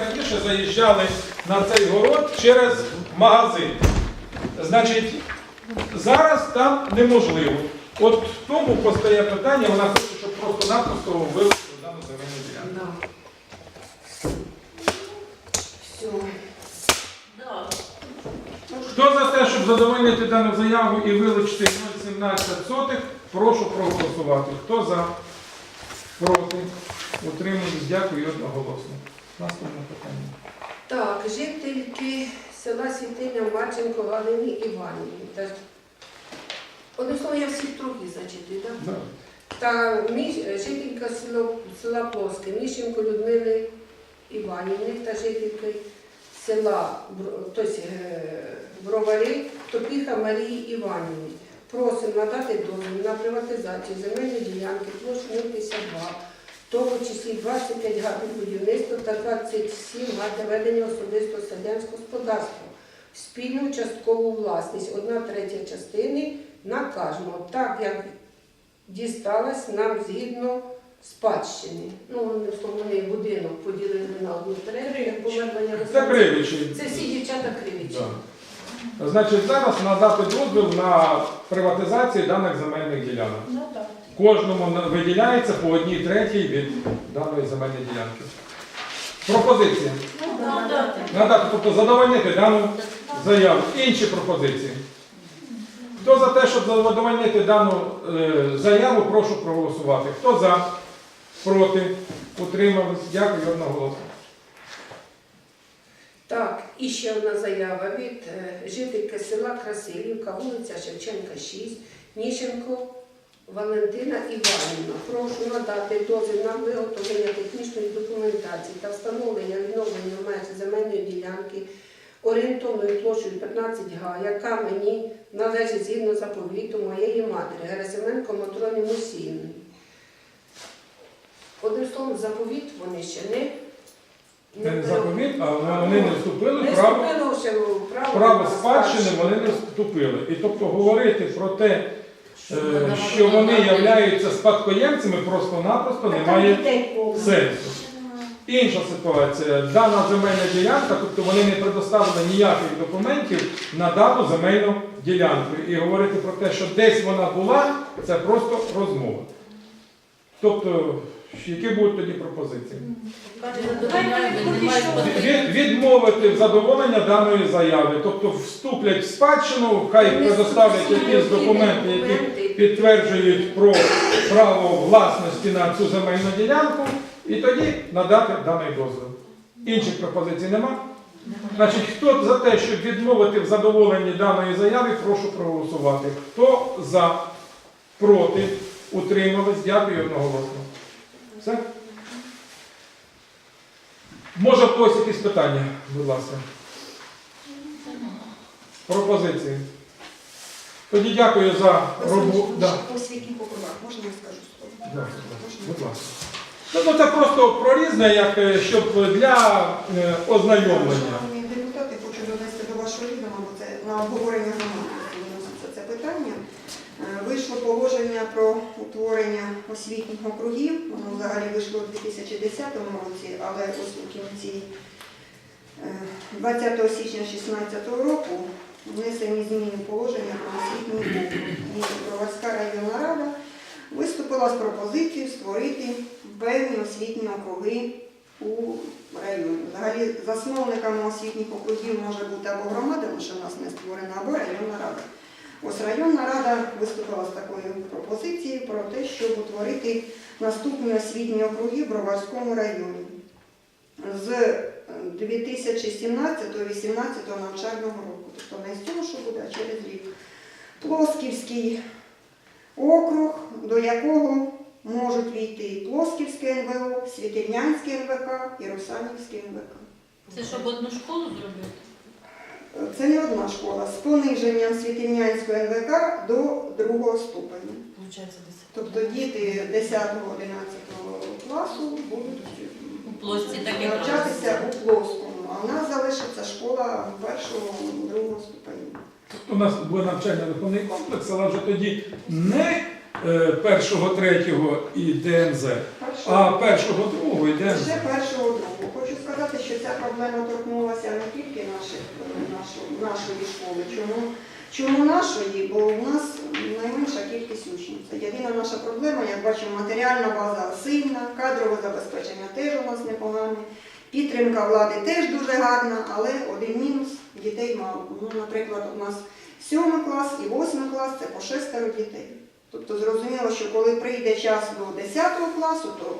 раніше заїжджали на цей город через магазин. Значить, зараз там неможливо. От в тому постає питання, вона хоче, щоб просто-напросто вивезти дану земельну ділянку. Да. Все. Хто за те, щоб задовольнити дану заяву і вилучити 0,17 сотих, прошу проголосувати. Хто за? Проти? Утримуюсь. Дякую одноголосно. Наступне питання. Так, жительки села Світиня Марченко Галині Іванівні. Та- Одним словом, я всіх трохи зачитую, так? Да. Та між, жителька село, села Плоске, Міщенко Людмили Іванівни та жительки села Бр- тобто, е, Бровари Топіха Марії Іванівни. Просимо надати дозвіл на приватизацію земельної ділянки площі 052, в тому числі 25 га під будівництво та 27 га для ведення особистого селянського господарства. в Спільну часткову власність, одна третя частини накажемо, так як дісталась нам згідно спадщини. Ну, вони будинок поділили на одну третю, як померла Це Кривичі. Це всі дівчата кривічі. Да. Значить, зараз надати дозвіл на приватизацію даних земельних ділянок. Ну так. Кожному виділяється по одній третій від даної земельної ділянки. Пропозиція. Ну, надати. Надати, тобто задовольнити дану заяву. Інші пропозиції. Хто за те, щоб задовольнити дану е, заяву, прошу проголосувати. Хто за? Проти? Утримались? Дякую одноголосно. Так, і ще одна заява від е, жительки села Красилівка, вулиця Шевченка, 6, Ніщенко Валентина Іванівна. Прошу надати дозвіл на виготовлення технічної документації та встановлення відновлення меж земельної ділянки орієнтовною площею 15 га, яка мені належить згідно заповіту моєї матері Герасименко Матроні Мусіївни. Одним словом, заповіт вони ще не Це не заповіт, а вони не вступили не в право. вступило ще в право, Право на спадщини вони не вступили. І тобто говорити про те, е, що вони являються спадкоємцями, просто-напросто немає сенсу. Інша ситуація. Дана земельна ділянка, тобто вони не предоставили ніяких документів на дану земельну ділянку. І говорити про те, що десь вона була, це просто розмова. Тобто, які будуть тоді пропозиції? Від- Відмовити в задоволення даної заяви, тобто вступлять в спадщину, хай предоставлять якісь документи, які підтверджують про право власності на цю земельну ділянку, і тоді надати даний дозвіл. Інших пропозицій нема. Значить, хто за те, щоб відмовити в задоволенні даної заяви, прошу проголосувати. Хто за, проти, утримались, дякую одноголосно. Все? Може, когось якісь питання, будь ласка. Пропозиції. Тоді дякую за роботу. Да. По округах, можна я скажу слово? Да, будь ласка. Ну, ну, це просто про різне, як, е, щоб для е, ознайомлення. Шановні депутати, хочу донести до вашого відома, бо це на обговорення виноситься це питання. Е, Вийшло положення про утворення освітніх округів. Воно взагалі вийшло у 2010 році, але ось у кінці е, 20 січня 2016 року внесені зміни положення про освітній округ. І Броварська районна рада виступила з пропозицією створити певні освітні округи у районі. Взагалі засновниками освітніх округів може бути або громада, тому що в нас не створена, або районна рада. Ось районна рада виступила з такою пропозицією про те, щоб утворити наступні освітні округи в Броварському районі з 2017-2018 навчального року. Тобто не з цього, що буде, а через рік. Плосківський округ, до якого можуть війти Плосківське НВО, Світильнянське НВК і Русанівське НВК. Це щоб одну школу зробити? Це не одна школа з пониженням Світильнянського НВК до другого ступеня. Тобто діти 10-11 класу будуть навчатися у Плоскому, а в нас залишиться школа першого, другого ступеня. У нас буде навчально-виховний комплекс, але вже тоді не першого, третього і ДНЗ, а Першого. другого і ДНЗ. Ще першого другого. Хочу сказати, що ця проблема торкнулася не тільки наших, нашої, нашої школи. Чому, чому нашої? Бо у нас найменша кількість учнів. Це єдина наша проблема. Як бачимо, матеріальна база сильна, кадрове забезпечення теж у нас непогане. Підтримка влади теж дуже гарна, але один мінус дітей мало. Ну, наприклад, у нас сьомий клас і восьмий клас це по шестеро дітей. Тобто зрозуміло, що коли прийде час до 10 класу, то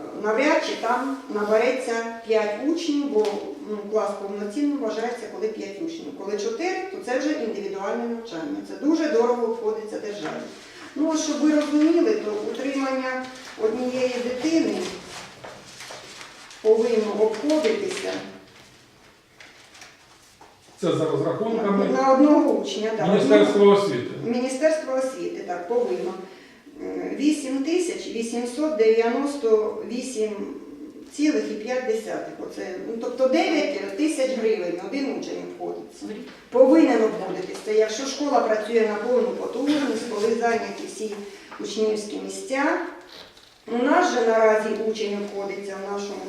е, навряд чи там набереться 5 учнів, бо ну, клас повноцінно вважається, коли 5 учнів. Коли 4, то це вже індивідуальне навчання. Це дуже дорого обходиться державі. Ну, щоб ви розуміли, то утримання однієї дитини повинно обходитися Це за розрахунками на одного учня. да, Міністерства освіти. Міністерство освіти так повинно. Е, 8 тисяч 898,5. Оце, ну, тобто 9 тисяч гривень один учень обходиться. Повинен обходитися. Якщо школа працює на повну потужність, коли зайняті всі учнівські місця. У нас же наразі учень обходиться в нашому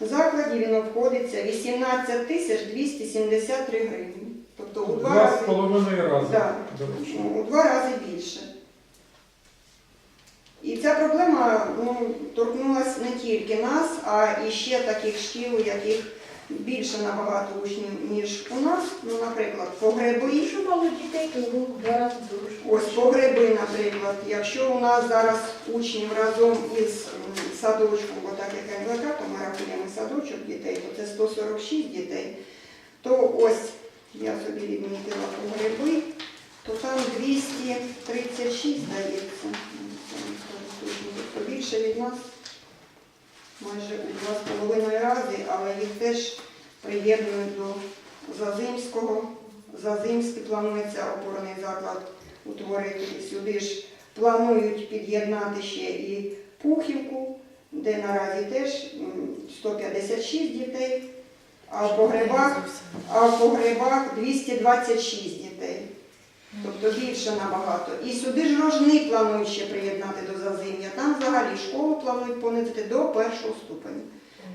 закладі, він обходиться 18 тисяч 273 гривні. Тобто у два Два рази. з половиною рази. Да. У два рази більше. І ця проблема ну, торкнулася не тільки нас, а і ще таких шкіл, у яких більше набагато учнів, ніж у нас. Ну, наприклад, погреби. Якщо мало дітей, то було два рази дорожче. Ось погреби, наприклад. Якщо у нас зараз учнів разом із садочком, бо так як НВК, то ми садочок дітей, то це 146 дітей, то ось я собі відмітила погреби, то там 236 здається. Більше від нас майже у два з половиною рази, але їх теж приєднують до Зазимського. Зазимський планується опорний заклад утворити. Сюди ж планують під'єднати ще і Пухівку, де наразі теж 156 дітей, а в погребах, а в погребах 226 дітей. Тобто більше набагато. І сюди ж рожни планують ще приєднати до Зазим'я. Там взагалі школу планують понизити до першого ступеня.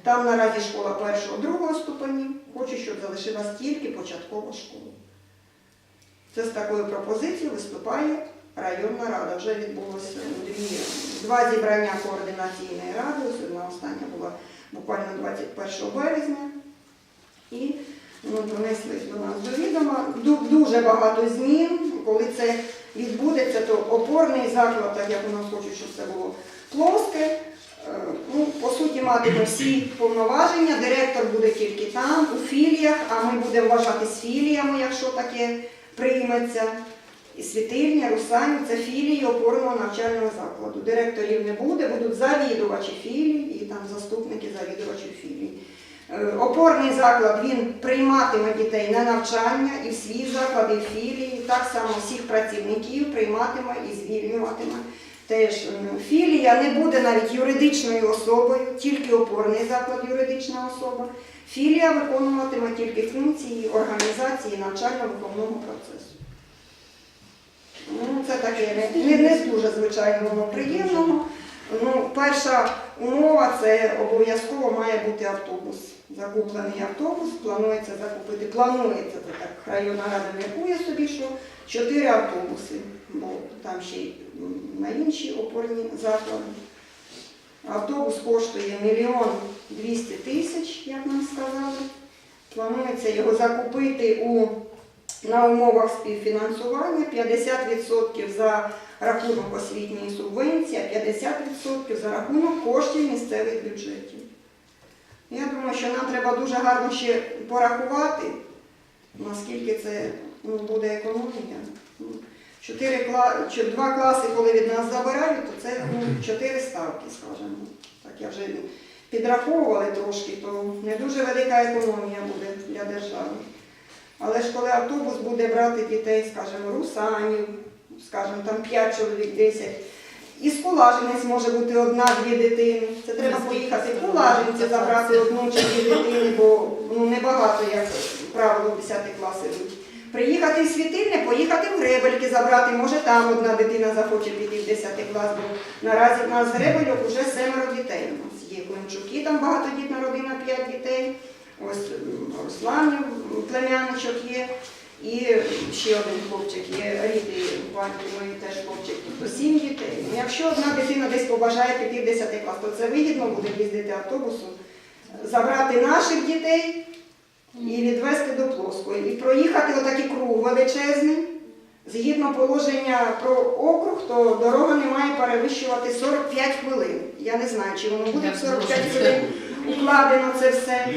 Там наразі школа першого, другого ступенів. Хочу, щоб залишилась тільки початкова школа. Це з такою пропозицією виступає районна рада. Вже відбулося дві, два зібрання координаційної ради. Одна остання була буквально 21 березня. І ну, донеслись до нас до відома. Дуже багато змін. Коли це відбудеться, то опорний заклад, так як у нас хочуть, щоб це було плоске. е, Ну, по суті, матиме всі повноваження, директор буде тільки там, у філіях, а ми будемо вважатись філіями, якщо таке прийметься. І світильня, Русані це філії опорного навчального закладу. Директорів не буде, будуть завідувачі філій і там заступники завідувачів філій. Е, Опорний заклад він прийматиме дітей на навчання і в свій заклад, і в філії. Так само всіх працівників прийматиме і звільнюватиме. Теж філія не буде навіть юридичною особою, тільки опорний заклад юридична особа. Філія виконуватиме тільки функції організації навчально-виховного процесу. Це не, не, з дуже звичайного приємного. Ну, перша умова це обов'язково має бути автобус. Закуплений автобус, планується закупити, планується це так. Районна рада міркує собі, що чотири автобуси, бо там ще й на інші опорні заклади. Автобус коштує мільйон двісті тисяч, як нам сказали. Планується його закупити у, на умовах співфінансування 50% за рахунок освітньої субвенції, а 50% за рахунок коштів місцевих бюджетів. Я думаю, що нам треба дуже гарно ще порахувати, наскільки це ну, буде економія. Ну, Чотири. Два класи, коли від нас забирають, то це ну, чотири ставки, скажімо. Так я вже підраховували трошки, то не дуже велика економія буде для держави. Але ж коли автобус буде брати дітей, скажімо, русанів, скажімо, там 5 чоловік, 10, і з Кулажинець може бути одна-дві дитини. Це треба поїхати в Кулажинці, забрати одну чи дві дитини, бо ну, небагато, як правило, 10 класи йдуть. Приїхати в світильне, поїхати в Гребельки забрати, може там одна дитина захоче піти в 10 клас, бо наразі в нас з Гребельок вже семеро дітей у нас є. Климчуки, там багатодітна родина, 5 дітей. Ось Руслан племянничок є. І ще один хлопчик є, рідний батько мої теж хлопчик, тобто сім дітей. Ну, Якщо одна дитина десь побажає піти в 10 клас, то це вигідно буде їздити автобусом, забрати наших дітей і відвезти до Плоскої. І проїхати отакий круг величезний. Згідно положення про округ, то дорога не має перевищувати 45 хвилин. Я не знаю, чи воно буде в 45 хвилин укладено це все.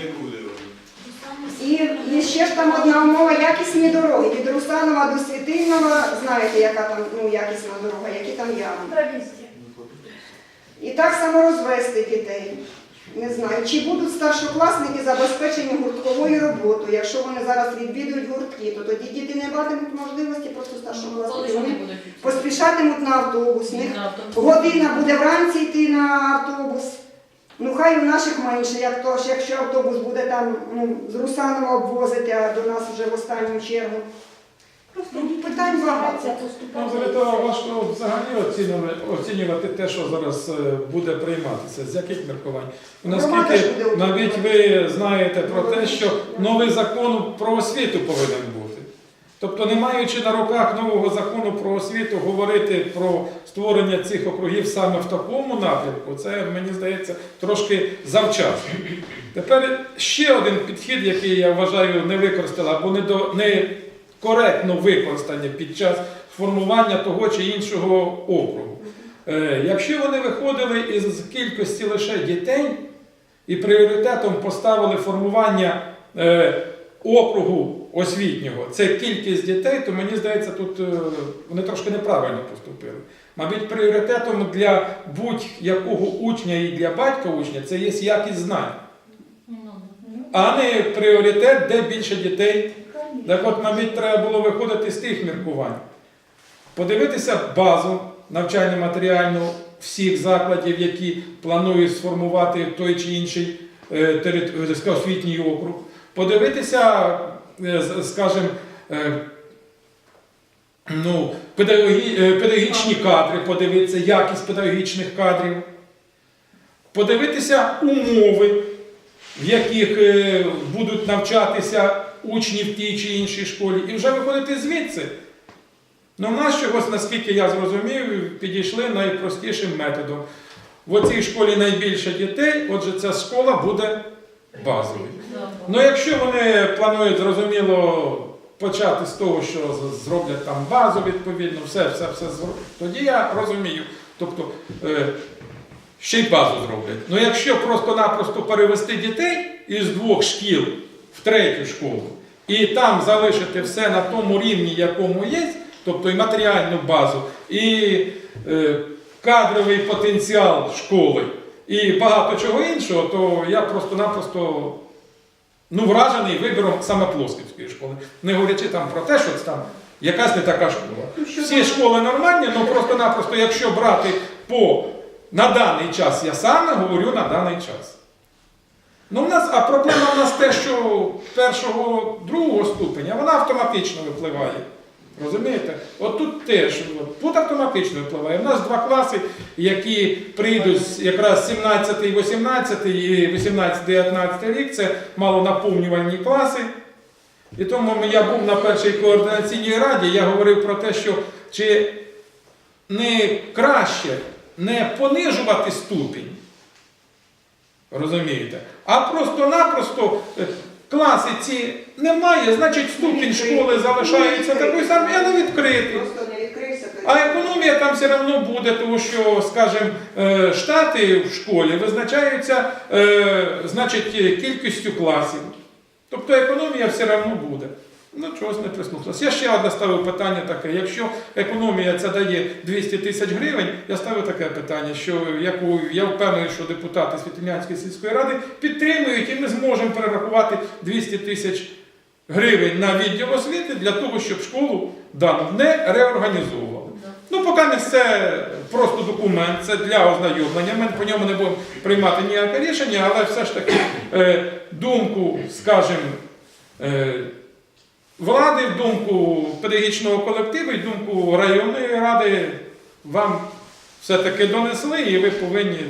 І, і ще ж там одна умова якісні дороги. Від Русанова до Світильного, знаєте, яка там ну, якісна дорога, які там ями. І так само розвести дітей. Не знаю, чи будуть старшокласники забезпечені гуртковою роботою. Якщо вони зараз відвідують гуртки, то тоді діти не матимуть можливості просто старшокласники. вони Вони поспішатимуть На автобус. Година буде вранці йти на автобус. Ну хай у наших менше, як то ж, якщо автобус буде там ну, з Русанова обвозити, а до нас вже в останню чергу. Просто питань багато. Нам за того важко взагалі оцінювати, оцінювати те, що зараз е, буде прийматися. З яких міркувань? Громада ж Наскільки буде навіть ви знаєте про те, що новий закон про освіту повинен. Тобто, не маючи на руках нового закону про освіту, говорити про створення цих округів саме в такому напрямку, це мені здається трошки завчасно. Тепер ще один підхід, який я вважаю не використали або не до не коректно використані під час формування того чи іншого округу. Е, якщо вони виходили із кількості лише дітей і пріоритетом поставили формування е, округу освітнього, це кількість дітей, то мені здається, тут е, вони трошки неправильно поступили. Мабуть, пріоритетом для будь-якого учня і для батька учня це є якість знань, а не пріоритет, де більше дітей. Так от, мабуть, треба було виходити з тих міркувань. Подивитися базу навчально-матеріальну всіх закладів, які планують сформувати той чи інший е, е, освітній округ. Подивитися, скажімо, е, ну, е, педагогічні кадри, подивитися якість педагогічних кадрів, подивитися умови, в яких е, будуть навчатися учні в тій чи іншій школі, і вже виходити звідси. Ну, в нас чогось, наскільки я зрозумів, підійшли найпростішим методом. В оцій школі найбільше дітей, отже, ця школа буде базовою. Ну, якщо вони планують, зрозуміло, почати з того, що зроблять там базу відповідно, все, все, все зроблять, тоді я розумію. Тобто, е, ще й базу зроблять. Ну, якщо просто-напросто перевести дітей із двох шкіл в третю школу і там залишити все на тому рівні, якому є, тобто і матеріальну базу, і е, кадровий потенціал школи, і багато чого іншого, то я просто-напросто ну, вражений вибором саме Плосківської школи. Не говорячи там про те, що це там якась не така школа. Всі школи нормальні, але просто-напросто, якщо брати по на даний час, я саме говорю на даний час. Ну, в нас, а проблема в нас те, що першого, другого ступеня вона автоматично випливає. Розумієте? От тут теж тут автоматично випливає. У нас два класи, які прийдуть якраз 17, 18 і 18, 19 рік, це малонаповнювальні класи. І тому я був на першій координаційній раді, я говорив про те, що чи не краще не понижувати ступінь, розумієте, а просто-напросто е, класи ці немає, значить ступінь школи залишається такою самою, я не відкритий. А економія там все одно буде, тому що, скажімо, е, штати в школі визначаються е, значить, кількістю класів. Тобто економія все одно буде. Ну, чогось не прислухалося. Я ще одне ставив питання таке. Якщо економія це дає 200 тисяч гривень, я ставив таке питання, що яку я впевнений, що депутати Світинянської сільської ради підтримують, і ми зможемо перерахувати 200 тисяч гривень на відділ освіти для того, щоб школу дану не реорганізовували. Ну, поки не це просто документ, це для ознайомлення. Ми по ньому не будемо приймати ніяке рішення, але все ж таки е, думку, скажімо, влади, думку педагогічного колективу і думку районної ради вам все-таки донесли, і ви повинні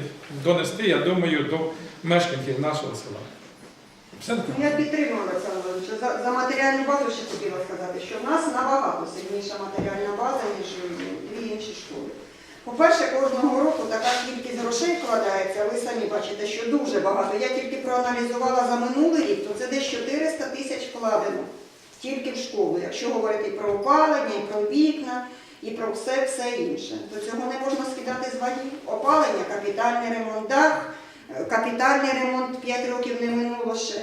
донести, я думаю, до мешканців нашого села. Я підтримую Олександр Володимирович. За, за матеріальну базу ще хотіла сказати, що в нас набагато сильніша матеріальна база, ніж дві інші школи. По-перше, кожного року така кількість грошей вкладається, ви самі бачите, що дуже багато. Я тільки проаналізувала за минулий рік, то це десь 400 тисяч вкладено тільки в школу. Якщо говорити і про опалення, і про вікна, і про все, все інше. То цього не можна скидати з ваги. Опалення, капітальний ремонт, дах, е, капітальний ремонт 5 років не минуло ще.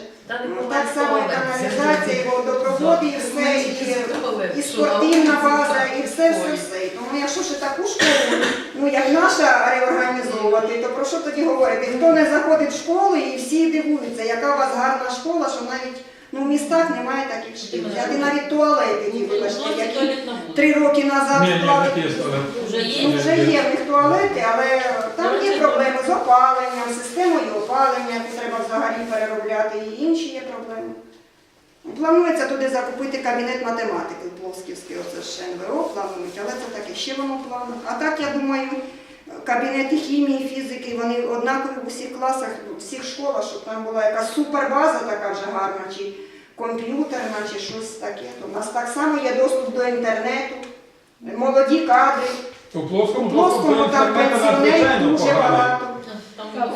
Ну, Так само і каналізація, і водопроводи, і все, і, і спортивна база, і все, все, все. Тому якщо ще таку школу, ну як наша реорганізовувати, то про що тоді говорити? Хто не заходить в школу і всі дивуються, яка у вас гарна школа, що навіть ну, в містах немає таких шкіл. Взяти навіть туалети, ті, вибачте, які три роки назад Ні, ні, вклали. такі є туалети. Вже Ну, є. вже є в них туалети, але там є проблеми з опаленням, системою опалення, яку треба взагалі переробляти, і інші є проблеми. Планується туди закупити кабінет математики Плосківський, оце ж НВО планують, але це таке ще воно плану. А так, я думаю, кабінети хімії, фізики, вони однакові в усіх класах, в всіх школах, щоб там була якась супербаза така вже гарна, чи комп'ютерна, чи щось таке. То в нас так само є доступ до інтернету, молоді кадри. У плоскому плоскому там пенсіонерів дуже багато.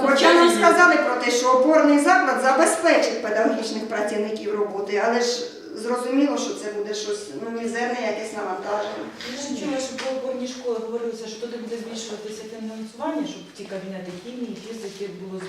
Хоча нам сказали про те, що опорний заклад забезпечить педагогічних працівників роботи, але ж зрозуміло, що це буде щось ну, мізерне, якесь навантаження. Я ще чула, що по опорній школі говорилося, що туди буде збільшуватися фінансування, щоб ті кабінети хімії, фізики було е,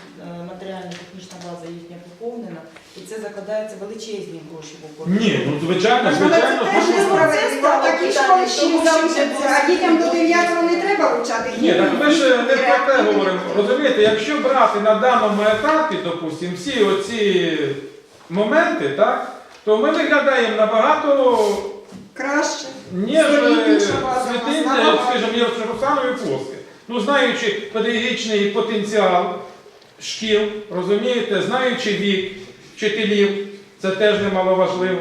матеріально-технічна база їхня поповнена, і це закладається величезні гроші в опорну Ні, ну звичайно, Але звичайно. це теж несправедливо. Такі школи що залишаться, а дітям до 9 не треба вивчати Ні, так ми ж не про те говоримо. Розумієте, якщо брати на даному етапі, допустимо, всі оці моменти, так, то ми виглядаємо набагато Краще. ніж світинця, набагато. скажімо, є в Русланові Плоске. Ну, знаючи педагогічний потенціал шкіл, розумієте, знаючи вік вчителів, це теж немаловажливо.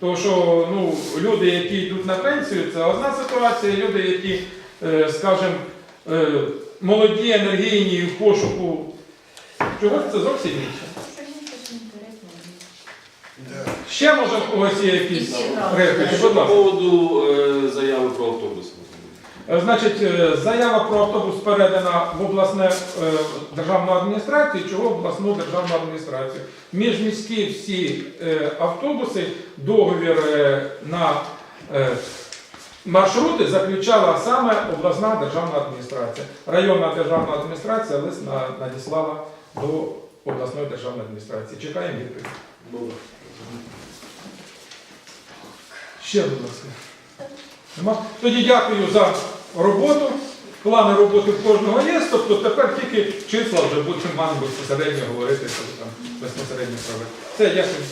Тому що ну, люди, які йдуть на пенсію, це одна ситуація, люди, які, е, скажімо, е, молоді, енергійні в пошуку чогось, це зовсім інше. Ще може в когось є якісь репліки, Що будь по ласка. поводу е, заяви про автобус? Е, Значить, е, заява про автобус передана в обласне е, державну адміністрацію, чого в обласну державну адміністрацію. Міжміські всі е, автобуси, договір е, на е, маршрути заключала саме обласна державна адміністрація. Районна державна адміністрація лист на- надіслала до обласної державної адміністрації. Чекаємо відповідь. Добре. Ще, будь ласка. Нема? Тоді дякую за роботу. Плани роботи в кожного є, тобто тепер тільки числа вже будемо вам безпосередньо говорити, що там безпосередньо робити. Все, дякую.